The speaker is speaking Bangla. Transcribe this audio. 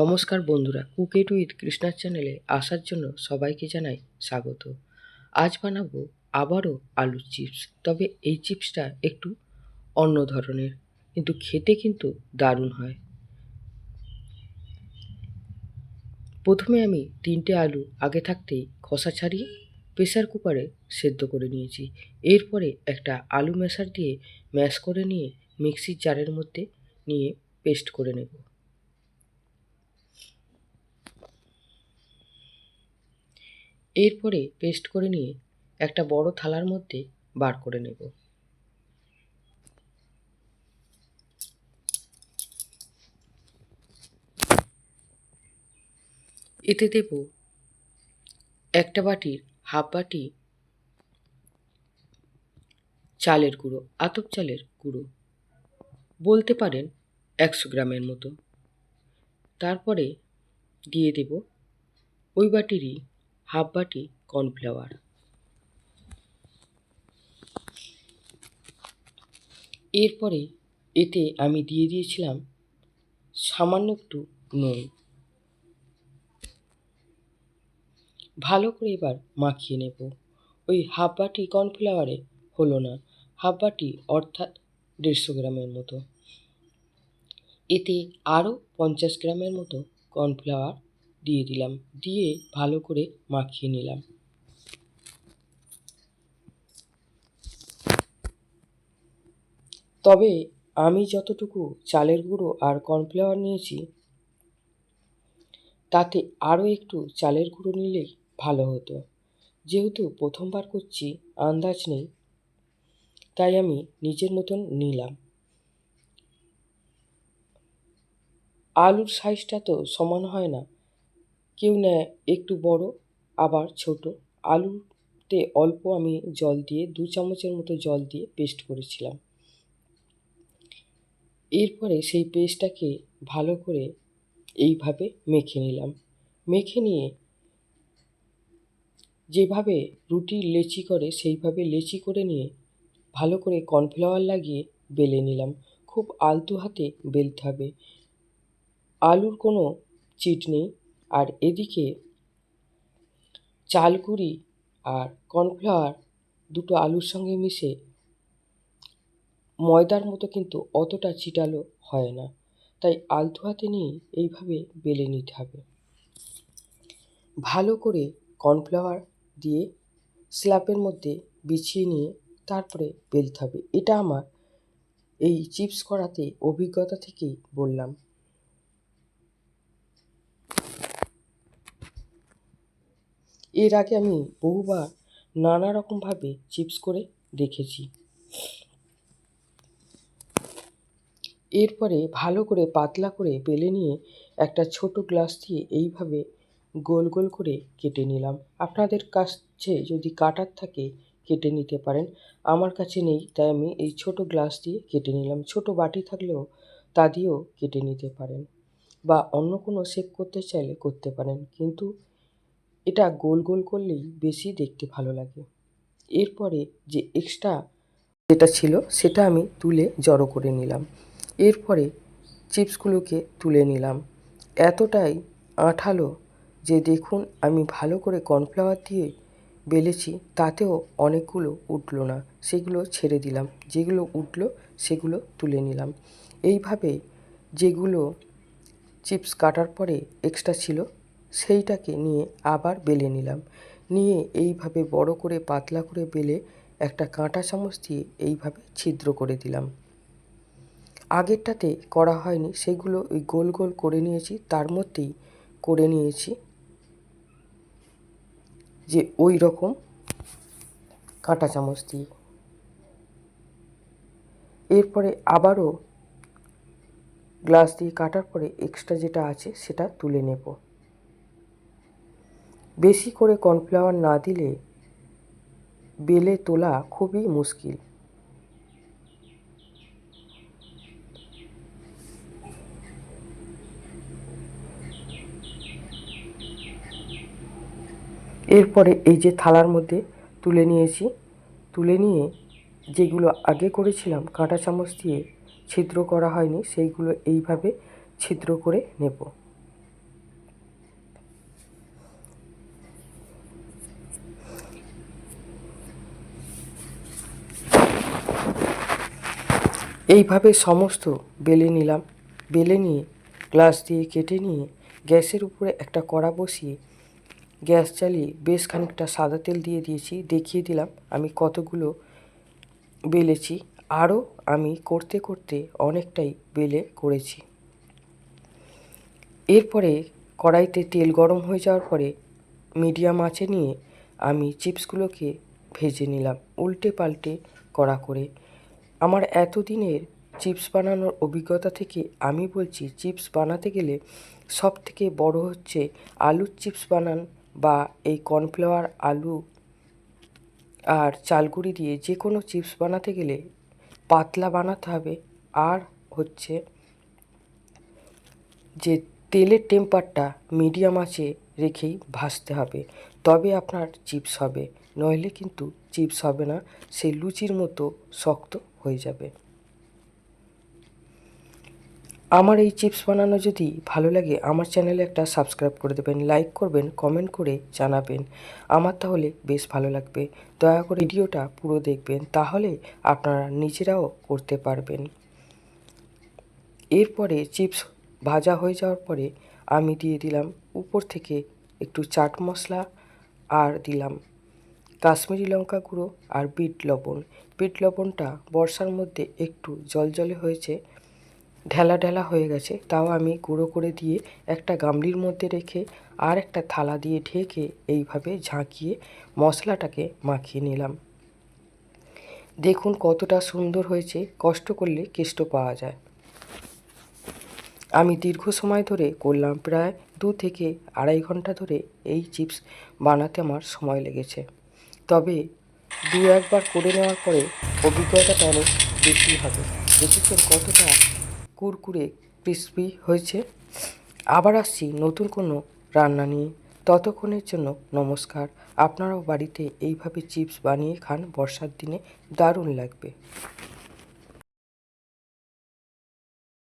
নমস্কার বন্ধুরা কুকেট উইথ কৃষ্ণার চ্যানেলে আসার জন্য সবাইকে জানাই স্বাগত। আজ বানাবো আবারও আলুর চিপস, তবে এই চিপসটা একটু অন্য ধরনের, কিন্তু খেতে কিন্তু দারুণ হয়। প্রথমে আমি তিনটে আলু আগে থাকতেই খসা ছাড়িয়ে প্রেসার কুকারে সেদ্ধ করে নিয়েছি। এরপরে একটা আলু ম্যাশার দিয়ে ম্যাশ করে নিয়ে মিক্সির জারের মধ্যে নিয়ে পেস্ট করে নেব। এরপরে পেস্ট করে নিয়ে একটা বড় থালার মধ্যে বার করে নেব। এতে দেব একটা বাটির হাফ বাটি চালের গুঁড়ো, আতপ চালের গুঁড়ো, বলতে পারেন একশো গ্রামের মতো। তারপরে দিয়ে দেব ওই বাটিরই হাফ বাটি কর্নফ্লাওয়ার। এরপরে এতে আমি দিয়ে দিয়েছিলাম সামান্য একটু নুন। ভালো করে এবার মাখিয়ে নেব। ওই হাফ বাটি কর্নফ্লাওয়ারে হলো না হাফ বাটি অর্থাৎ দেড়শো গ্রামের মতো। এতে আরও পঞ্চাশ গ্রামের মতো কর্নফ্লাওয়ার দিয়ে দিলাম। দিয়ে ভালো করে মাখিয়ে নিলাম। তবে আমি যতটুকু চালের গুঁড়ো আর কর্নফ্লাওয়ার নিয়েছি, তাতে আরও একটু চালের গুঁড়ো নিলেই ভালো হতো। যেহেতু প্রথমবার করছি, আন্দাজ নেই, তাই আমি নিজের মতন নিলাম। আলুর সাইজটা তো সমান হয় না। কেউ নেয় একটু বড়, আবার ছোট। আলুতে অল্প আমি জল দিয়ে, দু চামচের মতো জল দিয়ে পেস্ট করেছিলাম। এরপরে সেই পেস্টটাকে ভালো করে এইভাবে মেখে নিলাম। মেখে নিয়ে যেভাবে রুটি লেচি করে, সেইভাবে লেচি করে নিয়ে ভালো করে কর্নফ্লাওয়ার লাগিয়ে বেলে নিলাম। খুব আলতু হাতে বেলতে হবে। আলুর কোনো চিট নেই। আর এদিকে চালকুড়ি আর কর্নফ্লাওয়ার দুটো আলুর সঙ্গে মিশে ময়দার মতো কিন্তু অতটা চিটালো হয় না। তাই আলতো হাতে নিয়ে এইভাবে বেলে নিতে হবে। ভালো করে কর্নফ্লাওয়ার দিয়ে স্ল্যাপের মধ্যে বিছিয়ে নিয়ে তারপরে বেলতে হবে। এটা আমার এই চিপস করাতে অভিজ্ঞতা থেকেই বললাম। এর আগে আমি বহুবার নানা রকমভাবে চিপস করে দেখেছি। এরপরে ভালো করে পাতলা করে বেলে নিয়ে একটা ছোট গ্লাস দিয়ে এইভাবে গোল গোল করে কেটে নিলাম। আপনাদের কাছে যদি কাটার থাকে কেটে নিতে পারেন। আমার কাছে নেই, তাই আমি এই ছোট গ্লাস দিয়ে কেটে নিলাম। ছোট বাটি থাকলেও তা দিয়েও কেটে নিতে পারেন বা অন্য কোনো শেপ করতে চাইলে করতে পারেন। কিন্তু এটা গোল গোল করলেই বেশি দেখতে ভালো লাগে। এরপরে যে এক্সট্রা যেটা ছিল সেটা আমি তুলে জড়ো করে নিলাম। এরপরে চিপসগুলোকে তুলে নিলাম। এতটাই আঠালো যে দেখুন আমি ভালো করে কর্নফ্লাওয়ার দিয়ে বেলেছি, তাতেও অনেকগুলো উঠল না। সেগুলো ছেড়ে দিলাম। যেগুলো উঠল সেগুলো তুলে নিলাম। এইভাবে যেগুলো চিপস কাটার পরে এক্সট্রা ছিল সেইটাকে নিয়ে আবার বেলে নিলাম। নিয়ে এইভাবে বড় করে, পাতলা করে বেলে একটা কাঁটা চামচ দিয়ে এইভাবে ছিদ্র করে দিলাম। আগেরটাতে করা হয়নি, সেগুলো ওই গোল গোল করে নিয়েছি, তার মধ্যেই করে নিয়েছি যে ওই রকম কাঁটা চামচ দিয়ে। এরপরে আবারও গ্লাস দিয়ে কাটার পরে এক্সট্রা যেটা আছে সেটা তুলে নেব। বেশি করে কর্নফ্লাওয়ার না দিলে বেলে তোলা খুবই মুশকিল। এরপরে এই যে থালার মধ্যে তুলে নিয়েছি, তুলে নিয়ে যেগুলো আগে করেছিলাম কাঁটা চামচ দিয়ে ছিদ্র করা হয়নি, সেইগুলো এইভাবে ছিদ্র করে নেব। এইভাবে সমস্ত বেলে নিলাম। বেলে নিয়ে গ্লাস দিয়ে কেটে নিয়ে গ্যাসের উপরে একটা কড়া বসিয়ে গ্যাস চালিয়ে বেশ খানিকটা সাদা তেল দিয়ে দিয়েছি, দেখিয়ে দিলাম আমি কতগুলো বেলেছি। আরও আমি করতে করতে অনেকটাই বেলে করেছি। এরপরে কড়াইতে তেল গরম হয়ে যাওয়ার পরে মিডিয়াম আঁচে নিয়ে আমি চিপসগুলোকে ভেজে নিলাম, উল্টে পাল্টে কড়া করে। আমার এতদিনের চিপস বানানোর অভিজ্ঞতা থেকে আমি বলছি, চিপস বানাতে গেলে সব থেকে বড় হচ্ছে আলুর চিপস বানান বা এই কর্নফ্লাওয়ার আলু আর চালগুড়ি দিয়ে যে কোনো চিপস বানাতে গেলে পাতলা বানাতে হবে। আর হচ্ছে যে তেলের টেম্পারটা মিডিয়াম আঁচে রেখেই ভাজতে হবে। তবে আপনার চিপস হবে, নইলে কিন্তু চিপস হবে না। সে লুচির মতো শক্ত হয়ে যাবে। আমার এই চিপস বানানো যদি ভালো লাগে, আমার চ্যানেলে একটা সাবস্ক্রাইব করে দেবেন, লাইক করবেন, কমেন্ট করে জানাবেন। আমার তাহলে বেশ ভালো লাগবে। দয়া করে ভিডিওটা পুরো দেখবেন, তাহলে আপনারা নিজেরাও করতে পারবেন। এরপরে চিপস ভাজা হয়ে যাওয়ার পরে আমি দিয়ে দিলাম উপর থেকে একটু চাট মশলা আর দিলাম কাশ্মীরি লঙ্কা গুঁড়ো আর বিট লবণ। বিট লবণটা বর্ষার মধ্যে একটু জলজলে হয়েছে, ঢেলা ঢেলা হয়ে গেছে, তাও আমি গুঁড়ো করে দিয়ে একটা গামলির মধ্যে রেখে আর একটা থালা দিয়ে ঢেকে এইভাবে ঝাঁকিয়ে মশলাটাকে মাখিয়ে নিলাম। দেখুন কতটা সুন্দর হয়েছে, কষ্ট করলে কেষ্ট পাওয়া যায়। আমি দীর্ঘ সময় ধরে করলাম, প্রায় দু থেকে আড়াই ঘণ্টা ধরে এই চিপস বানাতে আমার সময় লেগেছে। তবে দু একবার করে নেওয়ার পরে অভিজ্ঞতাটা আরও বেশি হবে। দেখেছেন কতটা কুরকুরে ক্রিসপি হয়েছে? আবার আসছি নতুন কোনো রান্না নিয়ে। ততক্ষণের জন্য নমস্কার। আপনারাও বাড়িতে এইভাবে চিপস বানিয়ে খান। বর্ষার দিনে দারুণ লাগবে।